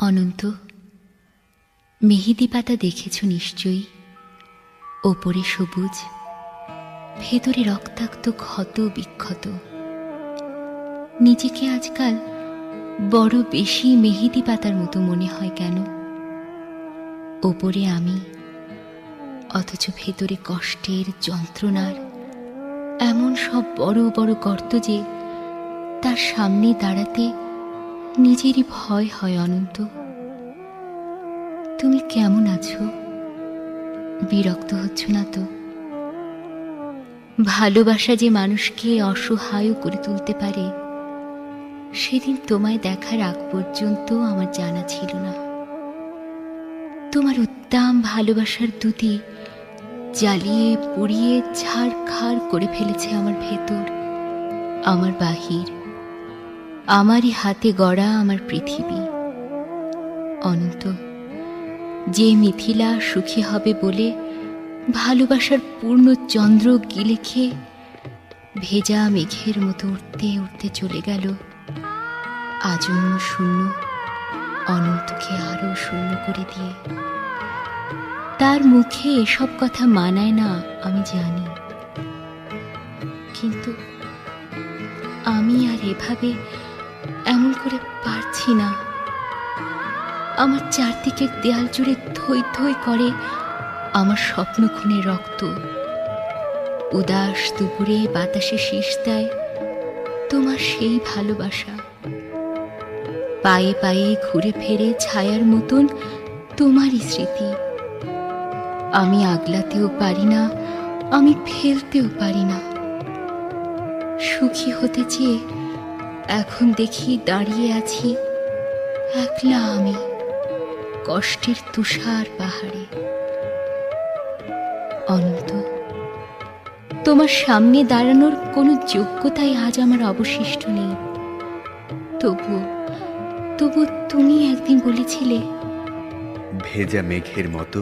অনন্ত, মেহেদি পাতা দেখেছ নিশ্চয়ই? ওপরে সবুজ, ভেতরে রক্তাক্ত, ক্ষত, বিক্ষত। নিজেকে আজকাল বড় বেশি মেহেদি পাতার মতো মনে হয় কেন? ওপরে আমি, অথচ ভেতরে কষ্টের যন্ত্রণার এমন সব বড় বড় গর্ত যে তার সামনে দাঁড়াতে নিজেরই ভয় হয় অনন্ত। তুমি কেমন আছো? বিরক্ত হচ্ছ না তো? ভালোবাসা যে মানুষকে অসহায় করে তুলতে পারে, সেদিন তোমায় দেখার আগ পর্যন্ত আমার জানা ছিল না। তোমার উত্তাম ভালোবাসার দুটি জ্বালিয়ে পুড়িয়ে ছাড় খাড় করে ফেলেছে আমার ভেতর, আমার বাহির। আমারই হাতে গড়া আমার পৃথিবী। অনন্ত, যে মিথিলা সুখী হবে বলে ভালোবাসার পূর্ণ চন্দ্র গিলে খেয়ে ভেজা মেঘের মতো উঠতে উঠতে চলে গেল। আজন্ম শূন্য, অনন্তকে আরও শূন্য করে দিয়ে। তার মুখে এসব কথা মানায় না, আমি জানি। কিন্তু আমি আর এভাবে করে পারছি না। আমার চারদিকের দেয়াল জুড়ে থই থই করে আমার স্বপ্ন খুনে রক্ত। উদাস দুপুরে বাতাসে শীষ দেয় তোমার সেই ভালোবাসা। পায়ে পায়ে ঘুরে ফেরে ছায়ার মতন তোমারই স্মৃতি। আমি আগলাতেও পারি না, আমি ফেলতেও পারি না। সুখী হতে চেয়ে এখন দেখি দাঁড়িয়ে আছি একলা আমি, কষ্টের তুষার পাহাড়ে। অনন্ত, তোমার সামনে দাঁড়ানোর কোনো যোগ্যতাই আজ আমার অবশিষ্ট নেই। তবু তবু তুমি একদিন বলেছিলে, ভেজা মেঘের মতো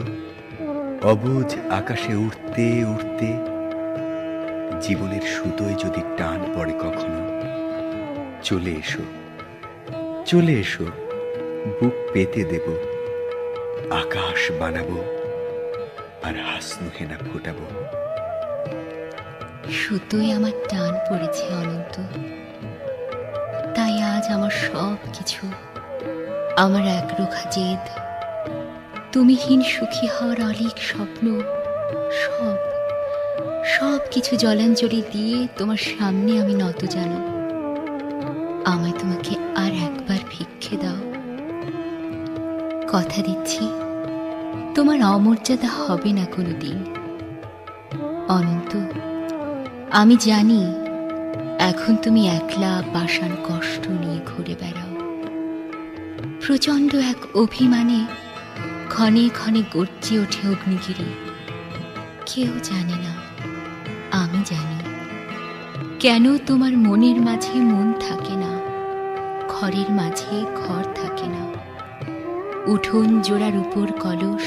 অবুজ আকাশে উঠতে উঠতে জীবনের সুতোয় যদি টান পড়ে কখনো চলে এসো চলে এসো, বুক পেতে দেব, আকাশ বানাবো আর হাসনু হেনা ফোটাবো। সুতোয় আমার টান পড়েছে অনন্ত। তাই আজ আমার সব কিছু, আমার একরোখা জেদ। তুমিহীন সুখী হওয়ার অলিক স্বপ্ন, সব সব কিছু জলাঞ্জলি দিয়ে তোমার সামনে আমি নত জানো আমায় তোমাকে আর একবার ভিক্ষে দাও। কথা দিচ্ছি, তোমার অমর্যাদা হবে না কোনো দিন অনন্ত, আমি জানি এখন তুমি একলা পাষাণ কষ্ট নিয়ে ঘুরে বেড়াও। প্রচণ্ড এক অভিমানে ক্ষণে ক্ষণে গর্জে ওঠে অগ্নিগিরি। কেউ জানে না, আমি জানি। কেন তোমার মনের মাঝে মন থাকে না? ঘরের মাঝে ঘর থাকে না। উঠোন জোড়ার উপর কলস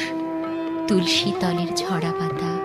তুলসী তলের ঝরা পাতা